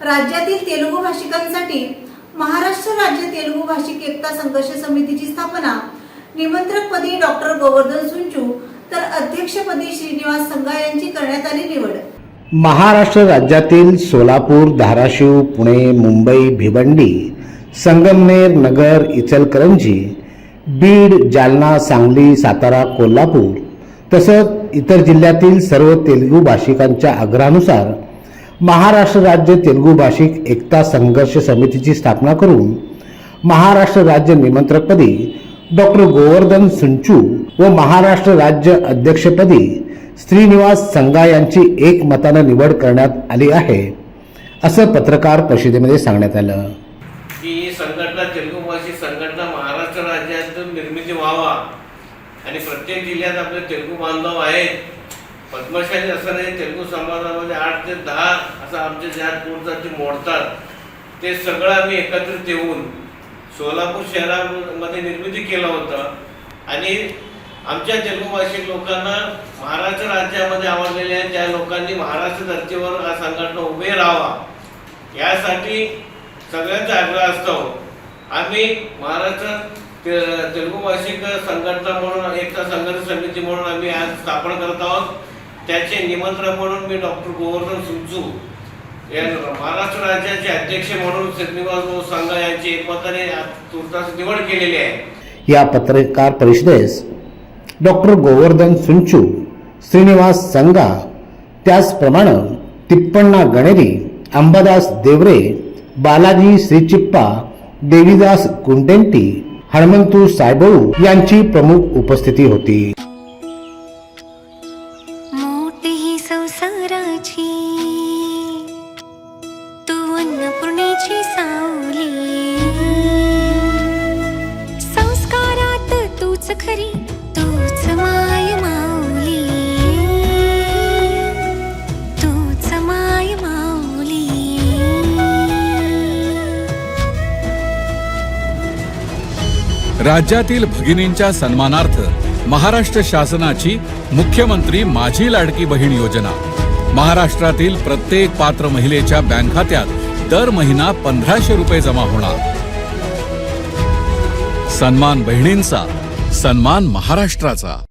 राज्यातील तेलुगू भाषिकांसाठी महाराष्ट्र राज्य तेलुगू भाषिक एकता संघर्ष समितीची स्थापना. निमंत्रकपदी डॉक्टर गोवर्धन सुंचू तर अध्यक्षपदी श्रीनिवास संघा यांची करण्यात आली निवड. महाराष्ट्र राज्यातील सोलापूर धाराशिव पुणे मुंबई भिवंडी संगमनेर नगर इचलकरंजी बीड जालना सांगली सातारा कोल्हापूर तसंच इतर जिल्ह्यातील सर्व तेलुगू भाषिकांच्या आग्रहानुसार महाराष्ट्र राज्य तेलुगू भाषिक एकता संघर्ष समितीची स्थापना करून महाराष्ट्र राज्य निमंत्रकपदी डॉक्टर गोवर्धन सुंचू व महाराष्ट्र राज्य अध्यक्षपदी श्रीनिवास संघा यांची एकमतानं निवड करण्यात आली आहे असं पत्रकार परिषदेमध्ये सांगण्यात आलं. की ही संघटना तेलुगू भाषिक संघटना महाराष्ट्र राज्यातून निर्मिती व्हावा आणि प्रत्येक जिल्ह्यात आपले तेलुगू बांधव आहेत पद्मशाली नाही तेलुगू समाजामध्ये आठ ते दहा असं आमचे ज्या जाती मोडतात ते सगळं आम्ही एकत्रित येऊन सोलापूर शहरामध्ये निर्मिती केलं होतं. आणि आमच्या तेलुगू भाषिक लोकांना महाराष्ट्र राज्यामध्ये आवडलेल्या ज्या लोकांनी महाराष्ट्र धर्तीवर हा संघटना उभे राहावा. यासाठी सगळ्यांचा आग्रह असतो. आम्ही महाराष्ट्र ते तेलुगू भाषिक संघटना म्हणून एकता संघर्ष समिती म्हणून आम्ही आज स्थापन करत आहोत. त्याचे निमंत्रण म्हणून मी डॉक्टर गोवर्धन सुजू या महाराष्ट्र राज्याचे अध्यक्ष म्हणून श्रीनिवास भाऊ संघ यांची एकमताने तुर्तास निवड केलेली आहे. या पत्रकार परिषदेस डॉक्टर गोवर्धन सुंचू श्रीनिवास संगा त्याचप्रमाणे तिप्पण्णा गणेरी अंबादास देवरे बालाजी श्रीचिप्पा देवीदास कुंडेंटी हनुमंतू सायबळू यांची प्रमुख उपस्थिती होती. अन्नपूर्णेची सावली. संस्कारात तूच खरी तूच माय माऊली. तूच माय माऊली. राज्यातील भगिनींच्या सन्मानार्थ महाराष्ट्र शासनाची मुख्यमंत्री माझी लाडकी बहीण योजना. महाराष्ट्रातील प्रत्येक पात्र महिलेच्या बँक खात्यात दर महिना पंधराशे रुपये जमा होणार. सन्मान बहिणींचा सन्मान महाराष्ट्राचा.